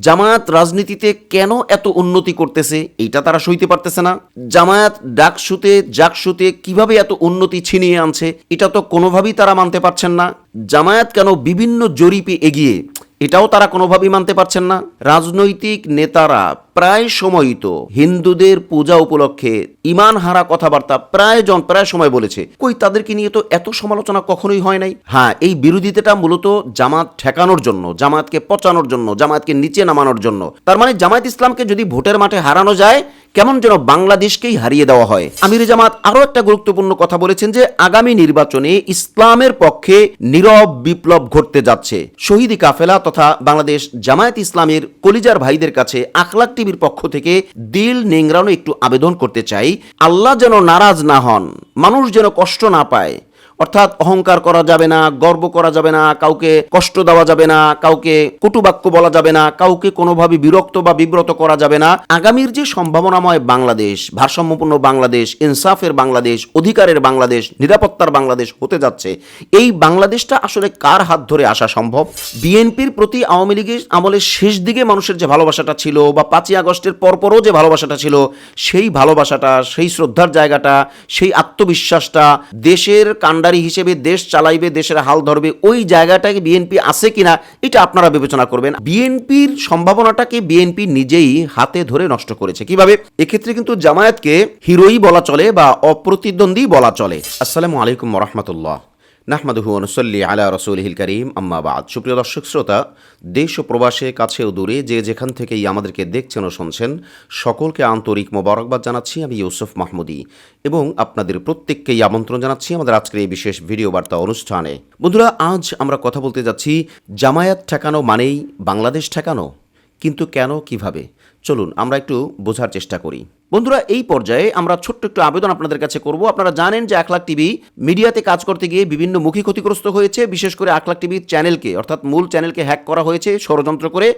জামায়াত রাজনীতিতে কেন এত উন্নতি করতেছে, এইটা তারা সইতে পারতেছে না। জামায়াত ডাকসুতে, জাকসুতে কীভাবে এত উন্নতি ছিনিয়ে আনছে, এটা তো কোনোভাবেই তারা মানতে পারছেন না। জামায়াত কেন বিভিন্ন জরিপে এগিয়ে এটাও তারা কোনোভাবেই মানতে পারছেন না। রাজনৈতিক নেতারা প্রায় সময়ই তো হিন্দুদের পূজা উপলক্ষে ইমান হারা কথাবার্তা প্রায় জন প্রায় সময় বলেছে। কই, তাদেরকে নিয়ে তো এত সমালোচনা কখনোই হয় নাই। হ্যাঁ এই বিরোধিতাটা মূলত জামাত ঠেকানোর জন্য, জামাতকে পচানোর জন্য, জামাতকে নিচে নামানোর জন্য। তার মানে জামায়াত ইসলামকে যদি ভোটের মাঠে হারানো যায়, কেমন যেন বাংলাদেশকেই হারিয়ে দেওয়া হয়। আমির জামাত আরও একটা গুরুত্বপূর্ণ কথা বলেছেন যে, আগামী নির্বাচনে ইসলামের পক্ষে নীরব বিপ্লব ঘটতে যাচ্ছে। শহীদি কাফেলা তথা বাংলাদেশ জামায়াত ইসলামের কলিজার ভাইদের কাছে আখলাক টিভির পক্ষ থেকে দিল নেংরানো একটু আবেদন করতে চাই, আল্লাহ যেন নারাজ না হন, মানুষ যেন কষ্ট না পায়। অর্থাৎ অহংকার করা যাবে না, গর্ব করা যাবে না, কাউকে কষ্ট দেওয়া যাবে না, কাউকে কটুবাক্য বলা যাবে না, কাউকে কোনোভাবে বিরক্ত বা বিব্রত করা যাবে না। আগামীর যে সম্ভাবনাময় বাংলাদেশ, ভারসাম্যপূর্ণ বাংলাদেশ, ইনসাফের বাংলাদেশ, অধিকারের বাংলাদেশ, নিরাপত্তার বাংলাদেশ হতে যাচ্ছে, এই বাংলাদেশটা আসলে কার হাত ধরে আসা সম্ভব? বিএনপির প্রতি আওয়ামী লীগের আমলের শেষ দিকে মানুষের যে ভালোবাসাটা ছিল বা পাঁচই আগস্টের পরপরও যে ভালোবাসাটা ছিল, সেই ভালোবাসাটা, সেই শ্রদ্ধার জায়গাটা, সেই আত্মবিশ্বাসটা দেশের কাণ্ডারি হিসেবে দেশ চালাইবে, দেশের হাল ধরবে, ওই জায়গাটাকে বিএনপি আছে কিনা, এটা আপনারা বিবেচনা করবেন। বিএনপির সম্ভাবনাটাকে বিএনপি নিজেই হাতে ধরে নষ্ট করেছে। কীভাবে? এক্ষেত্রে কিন্তু জামায়াতকে হিরোই বলা চলে বা অপ্রতিদ্বন্দ্বী বলা চলে। আসসালামু আলাইকুম রহমতুল্লাহ। নাহমাদুহু অনুসল্লি আলা রসুলহিল করিম আম্মাবাদ সুপ্রিয় দর্শক, শ্রোতা, দেশ ও প্রবাসে, কাছে ও দূরে যে যেখান থেকেই আমাদেরকে দেখছেন ও শুনছেন, সকলকে আন্তরিক মোবারকবাদ জানাচ্ছি আমি ইউসুফ মাহমুদি এবং আপনাদের প্রত্যেককেই আমন্ত্রণ জানাচ্ছি আমাদের আজকের এই বিশেষ ভিডিও বার্তা অনুষ্ঠানে। বন্ধুরা, আজ আমরা কথা বলতে যাচ্ছি, জামায়াত ঠেকানো মানেই বাংলাদেশ ঠেকানো, কিন্তু কেন, কীভাবে? চলুন, আমরা একটু বোঝার চেষ্টা করি। বন্ধুরা, এই পর্যায়ে আমরা ছোট্ট একটু আবেদন আপনাদের কাছে করব। আপনারা জানেন যে আখলাখ টিভি মিডিয়াতে কাজ করতে গিয়ে বিভিন্ন মুখী ক্ষতিগ্রস্ত হয়েছে, বিশেষ করে আখলাখ টিভির চ্যানেলকে, অর্থাৎ মূল চ্যানেলকে হ্যাক করা হয়েছে ষড়যন্ত্র করে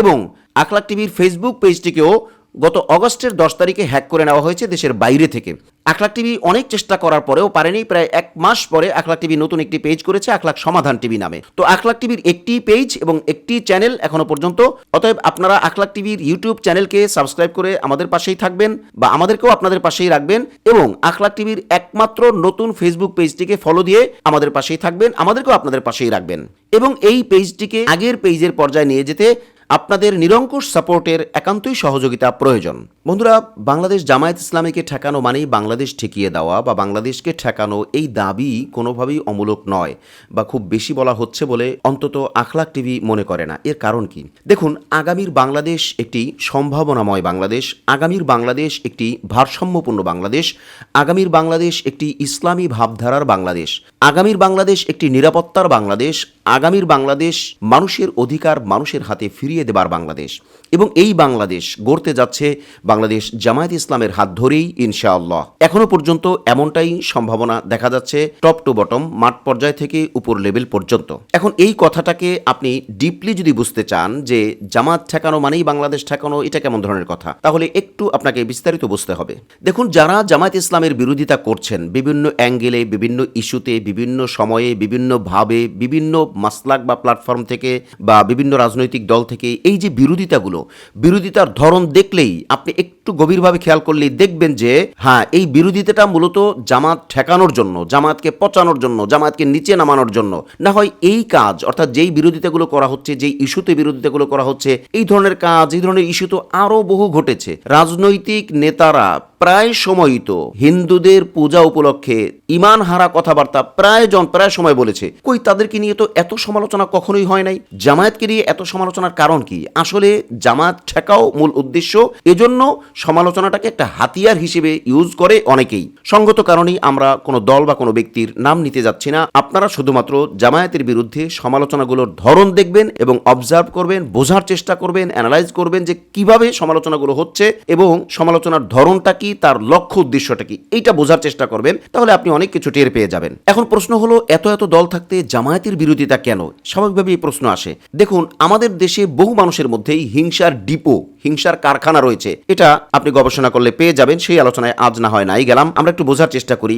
এবং আখলাখ টিভির ফেসবুক পেজটিকেও গত অগস্টের দশ তারিখে হ্যাক করে নেওয়া হয়েছে দেশের বাইরে থেকে। আকলাক টিভি অনেক চেষ্টা করার পরেও পারেনি, প্রায় এক মাস পরে আকলাক টিভি নতুন একটি পেজ করেছে আকলাক সমাধান টিভি নামে। তো আকলাক টিভির একটি পেজ এবং একটি চ্যানেল এখনও পর্যন্ত। অতএব আপনারা আকলাক টিভির ইউটিউব চ্যানেলকে সাবস্ক্রাইব করে আমাদের পাশেই থাকবেন বা আমাদেরকেও আপনাদের পাশেই রাখবেন এবং আকলাক টিভির একমাত্র নতুন ফেসবুক পেজটিকে ফলো দিয়ে আমাদের পাশেই থাকবেন, আমাদেরকেও আপনাদের পাশেই রাখবেন। এবং এই পেজটিকে আগের পেজের পর্যায়ে নিয়ে যেতে আপনাদের নিরঙ্কুশ সাপোর্টের একান্তই সহযোগিতা প্রয়োজন। বন্ধুরা, বাংলাদেশ জামায়াত ইসলামীকে ঠেকানো মানেই বাংলাদেশ ঠেকিয়ে দেওয়া বা বাংলাদেশকে ঠেকানো এই দাবি কোনোভাবেই অমূলক নয় বা খুব বেশি বলা হচ্ছে বলে অন্তত আখলাক টিভি মনে করে না। এর কারণ কি? দেখুন, আগামীর বাংলাদেশ একটি সম্ভাবনাময় বাংলাদেশ, আগামীর বাংলাদেশ একটি ভারসাম্যপূর্ণ বাংলাদেশ, আগামীর বাংলাদেশ একটি ইসলামী ভাবধারার বাংলাদেশ, আগামীর বাংলাদেশ একটি নিরাপত্তার বাংলাদেশ, আগামীর বাংলাদেশ মানুষের অধিকার মানুষের হাতে ফিরিয়ে দেবার বাংলাদেশ। এবং এই বাংলাদেশ গড়তে যাচ্ছে বাংলাদেশ জামায়াত ইসলামের হাত ধরেই, ইনশাআল্লাহ। এখনও পর্যন্ত এমনটাই সম্ভাবনা দেখা যাচ্ছে টপ টু বটম, মাঠ পর্যায় থেকে উপর লেভেল পর্যন্ত। এখন এই কথাটাকে আপনি ডিপলি যদি বুঝতে চান যে জামাত ঠেকানো মানেই বাংলাদেশ ঠেকানো, এটা কেমন ধরনের কথা? তাহলে একটু আপনাকে বিস্তারিত বুঝতে হবে। দেখুন, যারা জামায়াত ইসলামের বিরোধিতা করছেন, বিভিন্ন অ্যাঙ্গেলে, বিভিন্ন ইস্যুতে, বিভিন্ন সময়ে বিভিন্নভাবে বিভিন্ন মাসলাক বা প্ল্যাটফর্ম থেকে বা বিভিন্ন রাজনৈতিক দল থেকে, এই যে বিরোধিতাগুলো বিরোধিতার ধরন দেখলেই আপনি একটু গভীরভাবে খেয়াল করলেই দেখবেন যে হ্যাঁ এই বিরোধিতাটা মূলত জামাত ঠেকানোর জন্য, জামাতকে পচানোর জন্য, জামাতকে নিচে নামানোর জন্য। না হয় এই কাজ, অর্থাৎ যেই বিরোধিতাগুলো করা হচ্ছে, যেই ইস্যুতে বিরোধিতাগুলো করা হচ্ছে, এই ধরনের কাজ, এই ধরনের ইস্যু তো আরও বহু ঘটেছে। রাজনৈতিক নেতারা প্রায় সময়ই তো হিন্দুদের পূজা উপলক্ষে ইমান হারা কথাবার্তা প্রায় জন প্রায় সময় বলেছে। কই তাদেরকে নিয়ে তো এত সমালোচনা কখনোই হয় নাই? জামায়াতকে নিয়ে এত সমালোচনার কারণ কি? আসলে জামায়াত ঠেকাও মূল উদ্দেশ্য। এজন্য সমালোচনাটাকে একটা হাতিয়ার হিসেবে ইউজ করে অনেকেই। সঙ্গত কারণেই আমরা কোনো দল বা কোনো ব্যক্তির নাম নিতে যাচ্ছি না। আপনারা শুধুমাত্র জামায়াতের বিরুদ্ধে সমালোচনাগুলোর ধরন দেখবেন এবং অবজার্ভ করবেন, বোঝার চেষ্টা করবেন অ্যানালাইজ করবেন যে কীভাবে সমালোচনাগুলো হচ্ছে এবং সমালোচনার ধরনটা কি, তার লক্ষ্য উদ্দেশ্যটা কি, এইটা বোঝার চেষ্টা করবেন, তাহলে আপনি অনেক কিছু টের পেয়ে যাবেন। এখন প্রশ্ন হলো, এত এত দল থাকতে জামায়াতের বিরোধিতা কেন? স্বাভাবিকভাবে এই প্রশ্ন আসে। দেখুন, আমাদের দেশে বহু মানুষের মধ্যেই হিংসার ডিপো, হিংসার কারখানা রয়েছে। এটা আপনি গবেষণা করলে পেয়ে যাবেন, সেই আলোচনায় আজ না হয় নাই গেলাম। আমরা একটু বোঝার চেষ্টা করি,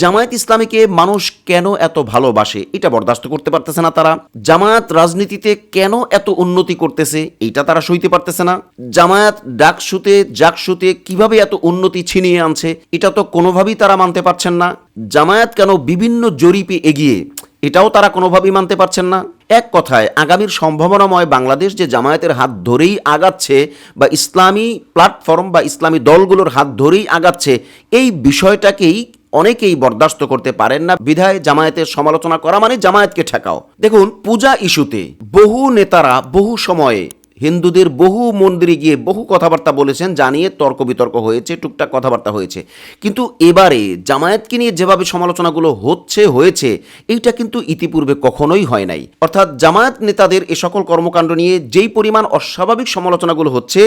জামায়াত ইসলামীকে মানুষ কেন এত ভালোবাসে? এটা বরদাস্ত করতে পারতেছে না তারা। জামায়াত রাজনীতিতে কেন এত উন্নতি করতেছে? এইটা তারা সইতে পারতেছে না। জামায়াত ডাকসুতে, জাকসুতে কীভাবে এত উন্নতি ছিনিয়ে আনছে? এটা তো কোনোভাবেই তারা মানতে পারছেন না। জামায়াত কেন বিভিন্ন জরিপে এগিয়ে এটাও তারা কোনোভাবেই মানতে পারছেন না। এক কথায়, আগামীর সম্ভাবনাময় বাংলাদেশ যে জামায়াতের হাত ধরেই আগাচ্ছে বা ইসলামী প্ল্যাটফর্ম বা ইসলামী দলগুলোর হাত ধরেই আগাচ্ছে, এই বিষয়টাকেই অনেকেই বরদাস্ত করতে পারেন না। বিধায় জামায়াতের সমালোচনা করা মানে জামায়াতকে ঠেকাও। দেখুন, পূজা ইস্যুতে বহু নেতারা বহু সময়ে হিন্দুদের বহু মন্দিরে গিয়ে বহু কথাবার্তা বলেছেন, জানিয়ে তর্ক বিতর্ক হয়েছে, টুকটাক কথাবার্তা হয়েছে। কিন্তু এবারে জামায়াতকে নিয়ে যেভাবে সমালোচনাগুলো হচ্ছে, হয়েছে, এইটা কিন্তু ইতিপূর্বে কখনোই হয় নাই। অর্থাৎ জামায়াত নেতাদের এ সকল কর্মকাণ্ড নিয়ে যেই পরিমাণ অস্বাভাবিক সমালোচনাগুলো হচ্ছে,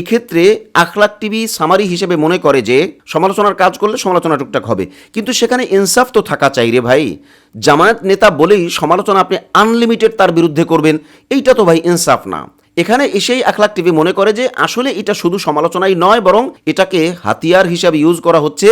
এক্ষেত্রে আখলাক টিভি সামারি হিসেবে মনে করে যে সমালোচনার কাজ করলে সমালোচনা টুকটাক হবে। কিন্তু সেখানে ইনসাফ তো থাকা চাই রে ভাই। জামায়াত নেতা বলেই সমালোচনা আপনি আনলিমিটেড তার বিরুদ্ধে করবেন, এইটা তো ভাই ইনসাফ না। এখানে এসেই আখলাক টিভি মনে করে যে আসলে এটা শুধু সমালোচনাই নয়, বরং এটাকে হাতিয়ার হিসাবে ইউজ করা হচ্ছে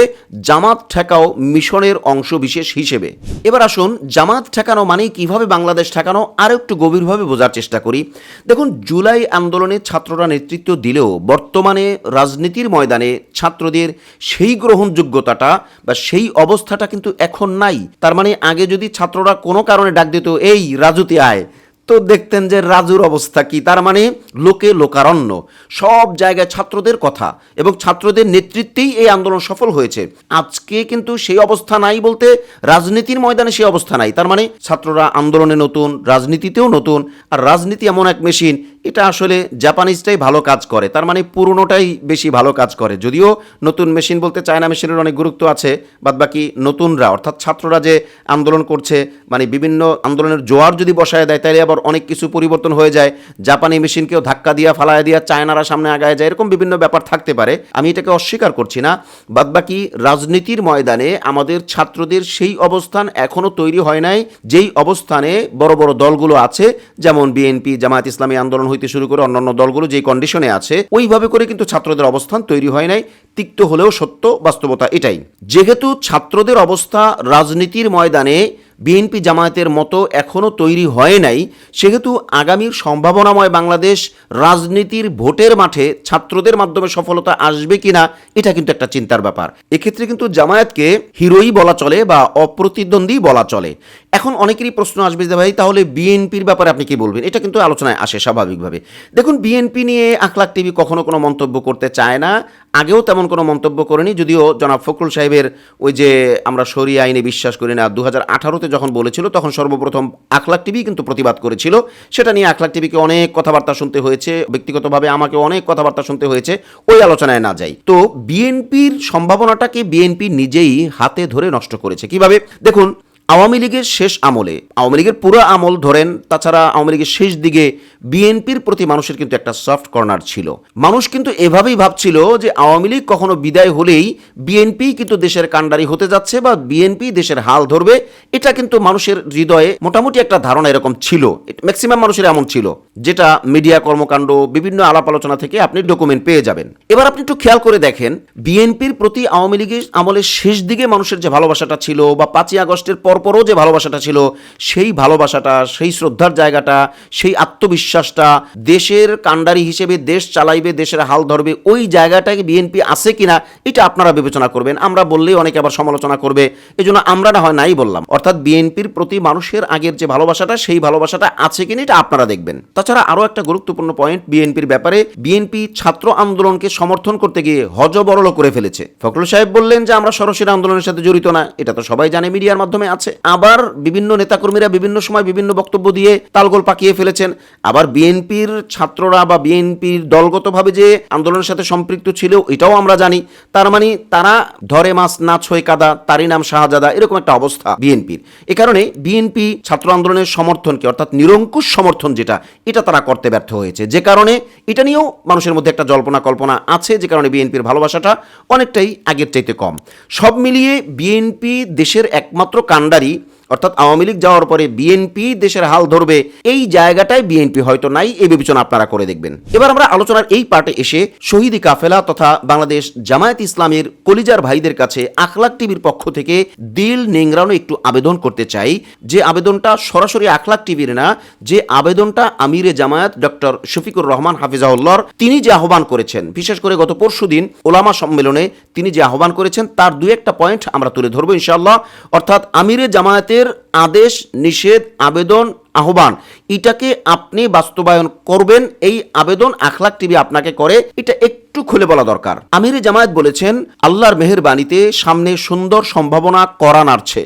জামাত ঠেকাও মিশনের অংশ বিশেষ হিসেবে। এবার আসুন, জামাত ঠেকানো মানেই কীভাবে বাংলাদেশ ঠেকানো আরও একটু গভীরভাবে বোঝার চেষ্টা করি। দেখুন, জুলাই আন্দোলনে ছাত্ররা নেতৃত্ব দিলেও বর্তমানে রাজনীতির ময়দানে ছাত্রদের সেই গ্রহণযোগ্যতাটা বা সেই অবস্থাটা কিন্তু এখন নাই। তার মানে আগে যদি ছাত্ররা কোনো কারণে ডাক দিত, এই, রাজুতে আয়। তো দেখতেন যে রাজুর অবস্থা কি, তার মানে লোকে লোকারণ্য। সব জায়গায় ছাত্রদের কথা এবং ছাত্রদের নেতৃত্বেই এই আন্দোলন সফল হয়েছে। আজকে কিন্তু সেই অবস্থা নাই বলতে রাজনীতির ময়দানে সেই অবস্থা নাই। তার মানে ছাত্ররা আন্দোলনে নতুন, রাজনীতিতেও নতুন, আর রাজনীতি এমন এক মেশিন এটা আসলে জাপানিজটাই ভালো কাজ করে। তার মানে পুরনোটাই বেশি ভালো কাজ করে। যদিও নতুন মেশিন বলতে চায়না মেশিনের অনেক গুরুত্ব আছে, বাদ বাকি নতুনরা, অর্থাৎ ছাত্ররা যে আন্দোলন করছে মানে বিভিন্ন আন্দোলনের জোয়ার যদি বসায় দেয় তাহলে আবার অনেক কিছু পরিবর্তন হয়ে যায়। জাপানি মেশিনকেও ধাক্কা দিয়া, ফালায় দিয়া চায়নারা সামনে আগায় যায়, এরকম বিভিন্ন ব্যাপার থাকতে পারে। আমি এটাকে অস্বীকার করছি না। বাদ বাকি রাজনীতির ময়দানে আমাদের ছাত্রদের সেই অবস্থান এখনও তৈরি হয় নাই, যেই অবস্থানে বড় বড় দলগুলো আছে, যেমন বিএনপি জামায়াত ইসলামী আন্দোলন হইতে শুরু করে অন্যান্য দলগুলো যে কন্ডিশনে আছে, ওইভাবে করে কিন্তু ছাত্রদের অবস্থান তৈরি হয় নাই। তিক্ত হলেও সত্য, বাস্তবতা এটাই। যেহেতু ছাত্রদের অবস্থা রাজনীতির ময়দানে বিএনপি জামায়াতের মতো এখনও তৈরি হয় নাই, সেহেতু আগামীর সম্ভাবনাময় বাংলাদেশ রাজনীতির ভোটের মাঠে ছাত্রদের মাধ্যমে সফলতা আসবে কিনা, এটা কিন্তু একটা চিন্তার ব্যাপার। এক্ষেত্রে কিন্তু জামায়াতকে হিরোই বলা চলে বা অপ্রতিদ্বন্দ্বী বলা চলে। এখন অনেকেরই প্রশ্ন আসবে যে ভাই, তাহলে বিএনপির ব্যাপারে আপনি কি বলবেন? এটা কিন্তু আলোচনায় আসে স্বাভাবিকভাবে। দেখুন, বিএনপি নিয়ে আখলাক টিভি কখনো কোনো মন্তব্য করতে চায় না। আগেও তেমন কোনো মন্তব্য করেনি, যদিও জনাব ফখরুল সাহেবের ওই যে আমরা সরি আইনে বিশ্বাস করি না দু হাজার আঠারোতে যখন বলেছিল, তখন সর্বপ্রথম আখলাক টিভি কিন্তু প্রতিবাদ করেছিল। সেটা নিয়ে আখলাক টিভিকে অনেক কথাবার্তা শুনতে হয়েছে, ব্যক্তিগতভাবে আমাকে অনেক কথাবার্তা শুনতে হয়েছে, ওই আলোচনায় না যাই। তো বিএনপির সম্ভাবনাটাকে বিএনপি নিজেই হাতে ধরে নষ্ট করেছে। কীভাবে? দেখুন আওয়ামী লীগের শেষ আমলে, আওয়ামী লীগের পুরো আমল ধরেন, তাছাড়া আওয়ামী লীগের শেষ দিকে বিএনপির প্রতি মানুষের কিন্তু একটা সফট কর্নার ছিল। মানুষ কিন্তু এভাবেই ভাবছিল যে আওয়ামী লীগ কখনো বিদায় হলেই বিএনপি কিন্তু দেশের কাণ্ডারি হতে যাচ্ছে বা বিএনপি দেশের হাল ধরবে, এটা কিন্তু মানুষের হৃদয়ে মোটামুটি একটা ধারণা এরকম ছিল। ম্যাক্সিমাম মানুষের এমন ছিল, যেটা মিডিয়া কর্মকাণ্ড, বিভিন্ন আলাপ আলোচনা থেকে আপনি ডকুমেন্ট পেয়ে যাবেন। এবার আপনি একটু খেয়াল করে দেখেন, বিএনপির প্রতি আওয়ামী লীগের আমলের শেষ দিকে মানুষের যে ভালোবাসাটা ছিল বা পাঁচই আগস্টের পরপরও যে ভালোবাসাটা ছিল, সেই ভালোবাসাটা, সেই শ্রদ্ধার জায়গাটা, সেই আত্মবিশ্বাসটা দেশের কাণ্ডারি হিসেবে দেশ চালাইবে, দেশের হাল ধরবে, ওই জায়গাটাকে বিএনপি আছে কিনা, এটা আপনারা বিবেচনা করবেন। আমরা বললেই অনেকে আবার সমালোচনা করবে। এই জন্য আমরা না হয় নাই বললাম। অর্থাৎ বিএনপির প্রতি মানুষের আগের যে ভালোবাসাটা, সেই ভালোবাসাটা আছে কিনা, এটা আপনারা দেখবেন। তাছাড়া আরও একটা গুরুত্বপূর্ণ পয়েন্ট বিএনপির ব্যাপারে, বিএনপি ছাত্র আন্দোলনকে সমর্থন করতে গিয়ে হজবরল করে ফেলেছে। ফখরুল সাহেব বললেন যে, আমরা সরাসরি আন্দোলনের সাথে জড়িত না, এটা তো সবাই জানে, মিডিয়ার মাধ্যমে আছে। আবার বিভিন্ন নেতাকর্মীরা বিভিন্ন সময় বিভিন্ন বক্তব্য দিয়ে তালগোল পাকিয়ে ফেলেছেন। আবার বিএনপির ছাত্ররা বা বিএনপির দলগতভাবে যে আন্দোলনের সাথে সম্পৃক্ত ছিল, এটাও আমরা জানি। তার মানে তারা ধরে মাছ না ছয় কাদা, তারই নাম শাহজাদা, এরকম একটা অবস্থা বিএনপির। এ কারণে বিএনপি ছাত্র আন্দোলনের সমর্থনকে, অর্থাৎ নিরঙ্কুশ সমর্থন যেটা, এটা তারা করতে ব্যর্থ হয়েছে। যে কারণে এটা নিয়েও মানুষের মধ্যে একটা জল্পনা কল্পনা আছে, যে কারণে বিএনপির ভালোবাসাটা অনেকটাই আগের চাইতে কম। সব মিলিয়ে বিএনপি দেশের একমাত্র কাণ্ডারি অর্থাৎ আওয়ামী লীগ যাওয়ার পরে বিএনপি দেশের হাল ধরবে, এই জায়গাটায় বিএনপি হয়তো নাই এই বিবেচনা আপনারা করে দেখবেন। এবার আমরা আলোচনার এই পার্টে এসে শহীদি কাফেলা তথা বাংলাদেশ জামায়াত ইসলামের কলিজার ভাইদের কাছে আখলাক টিভির পক্ষ থেকে দিল নেংরানো একটু আবেদন করতে চাই। যে আবেদনটা সরাসরি আখলাক টিভির না, যে আবেদনটা আমিরে জামায়াত ডক্টর শফিকুর রহমান হাফিজাউল্লাহর তিনি যে আহ্বান করেছেন, বিশেষ করে গত পরশু দিন ওলামা সম্মেলনে তিনি যে আহ্বান করেছেন, তার দু একটা পয়েন্ট আমরা তুলে ধরবো ইনশাআল্লাহ। অর্থাৎ আমিরে জামায়াতের আদেশ, নিষেধ, আবেদন, আহ্বান, এটাকে আপনি বাস্তবায়ন করবেন। এই আবেদন আখলাক টিভি আপনাকে করে, এটা একটু খুলে বলা দরকার। আমির জামায়াত বলেছেন, আল্লাহর মেহেরবানিতে সামনে সুন্দর সম্ভাবনা করা নাড়ছে।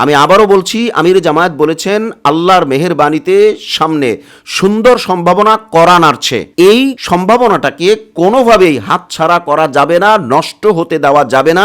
আমি আবারও বলছি, আমির জামায়াত বলেছেন, আল্লাহর মেহেরবানিতে সামনে সুন্দর সম্ভাবনা করা নাড়ছে। এই সম্ভাবনাটাকে কোনোভাবেই হাতছাড়া করা যাবে না, নষ্ট হতে দেওয়া যাবে না,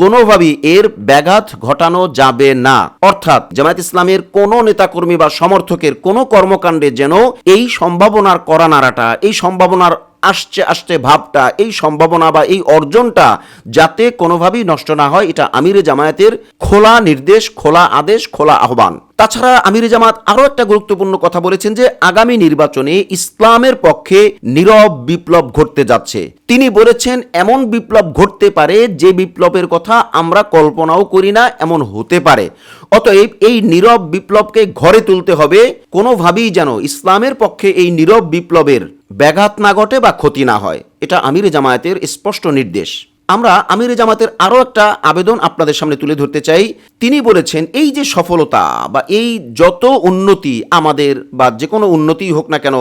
কোনোভাবেই এর ব্যাঘাত ঘটানো যাবে না। অর্থাৎ জামায়াত ইসলামের কোনো নেতাকর্মী বা সমর্থকের কোনো কর্মকাণ্ডে যেন এই সম্ভাবনার করা নাড়াটা, এই সম্ভাবনার আসছে আসছে ভাবটা, এই সম্ভাবনা বা এই অর্জনটা যাতে কোনোভাবেই নষ্ট না হয়, এটা আমিরে জামায়াতের খোলা নির্দেশ, খোলা আদেশ, খোলা আহ্বান। তাছাড়া আমিরে জামাত আরও একটা গুরুত্বপূর্ণ কথা বলেছেন যে, আগামী নির্বাচনে ইসলামের পক্ষে নীরব বিপ্লব ঘটতে যাচ্ছে। তিনি বলেছেন, এমন বিপ্লব ঘটতে পারে যে বিপ্লবের কথা আমরা কল্পনাও করি না, এমন হতে পারে। অতএব এই নীরব বিপ্লবকে ঘরে তুলতে হবে। কোনোভাবেই যেন ইসলামের পক্ষে এই নীরব বিপ্লবের ব্যাঘাত না ঘটে বা ক্ষতি না হয়, এটা আমির জামায়াতের স্পষ্ট নির্দেশ। আমরা আমির জামাতের আরও একটা আবেদন আপনাদের সামনে তুলে ধরতে চাই। তিনি বলেছেন, এই যে সফলতা বা এই যত উন্নতি আমাদের বা যে কোনো উন্নতি হোক না কেন,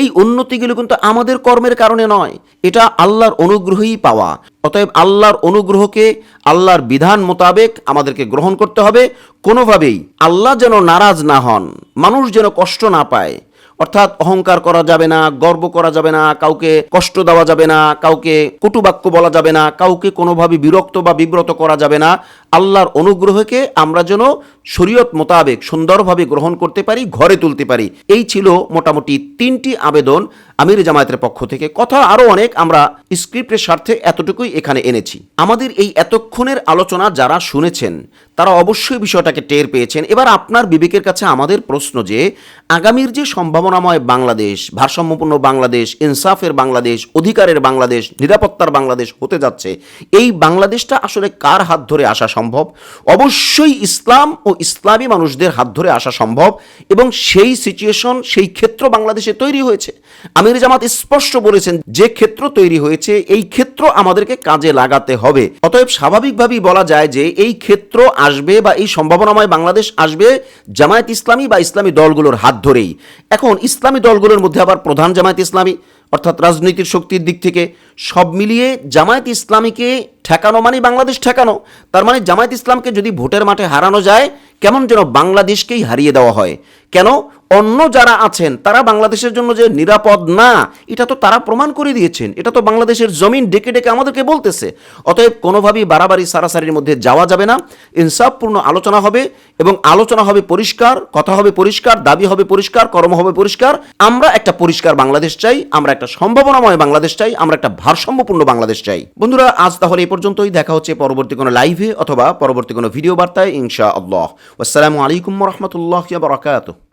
এই উন্নতিগুলো কিন্তু আমাদের কর্মের কারণে নয়। এটা আল্লাহর অনুগ্রহই পাওয়া। অতএব আল্লাহর অনুগ্রহকে, আল্লাহর বিধান মোতাবেক আমাদেরকে গ্রহণ করতে হবে। কোনোভাবেই আল্লাহ যেন নারাজ না হন, মানুষ যেন কষ্ট না পায়। অর্থাৎ অহংকার করা যাবে না, গর্ব করা যাবে না, কাউকে কষ্ট দেওয়া যাবে না, কাউকে কটুবাক্য বলা যাবে না, কাউকে কোনোভাবে বিরক্ত বা বিব্রত করা যাবে না। আল্লাহর অনুগ্রহকে আমরা যেন শরীয়ত মোতাবেক সুন্দরভাবে গ্রহণ করতে পারি, ঘরে তুলতে পারি। এই ছিল মোটামুটি তিনটি আবেদন। আমির জামায়াতের পক্ষ থেকে কথা আরও অনেক, আমরা স্ক্রিপ্টের স্বার্থে এতটুকুই এখানে এনেছি। আমাদের এই এতক্ষণের আলোচনা যারা শুনেছেন, তারা অবশ্যই বিষয়টাকে টের পেয়েছেন। এবার আপনার বিবেকের কাছে আমাদের প্রশ্ন যে, আগামীর যে সম্ভাবনাময় বাংলাদেশ, ভারসাম্যপূর্ণ বাংলাদেশ, ইনসাফের বাংলাদেশ, অধিকারের বাংলাদেশ নিরাপত্তার বাংলাদেশ হতে যাচ্ছে। এই বাংলাদেশটা আসলে কার হাত ধরে আসা সম্ভব? অবশ্যই ইসলাম ও ইসলামী মানুষদের হাত ধরে আসা সম্ভব এবং সেই সিচুয়েশন সেই ক্ষেত্র বাংলাদেশে তৈরি হয়েছে। আমির জামাত স্পষ্ট বলেছেন, যে ক্ষেত্র তৈরি হয়েছে, এই ক্ষেত্র আমাদেরকে কাজে লাগাতে হবে। অতএব স্বাভাবিকভাবেই বলা যায় যে এই ক্ষেত্র আসবে বা এই সম্ভাবনাময় বাংলাদেশ আসবে জামায়াত ইসলামী বা ইসলামী দলগুলোর হাত ধরেই। এখন ইসলামী দলগুলোর মধ্যে আবার প্রধান জামায়াত ইসলামী। অর্থাৎ রাজনৈতিক শক্তির দিক থেকে সব মিলিয়ে জামায়াত ইসলামীকে ঠেকানো মানে বাংলাদেশ ঠেকানো। তার মানে জামায়াত ইসলামকে যদি ভোটের মাঠে হারানো যায়, কেমন যেন বাংলাদেশকেই হারিয়ে দেওয়া হয়? কেন? অন্য যারা আছেন, তারা বাংলাদেশের জন্য যে নিরাপদ না, এটা তো তারা প্রমাণ করে দিয়েছেন। এটা তো বাংলাদেশের জমিন ডেকে ডেকে আমাদেরকে বলতেছে। অতএব কোনোভাবেই বাড়াবাড়ি সারাসারির মধ্যে যাওয়া যাবে না। ইনসাফপূর্ণ আলোচনা হবে এবং আলোচনা হবে পরিষ্কার, কথা হবে পরিষ্কার, দাবি হবে পরিষ্কার, কর্ম হবে পরিষ্কার। আমরা একটা পরিষ্কার বাংলাদেশ চাই, আমরা একটা সম্ভাবনাময় বাংলাদেশ চাই, আমরা একটা ভারসাম্যপূর্ণ বাংলাদেশ চাই। বন্ধুরা, আজ তাহলে এই পর্যন্তই দেখা হচ্ছে পরবর্তী কোনো লাইভে অথবা পরবর্তী কোনো ভিডিও বার্তায় ইনশা আল্লাহ আসসালামু আলাইকুম রহমতুল্লাহ বারাকাতুহ।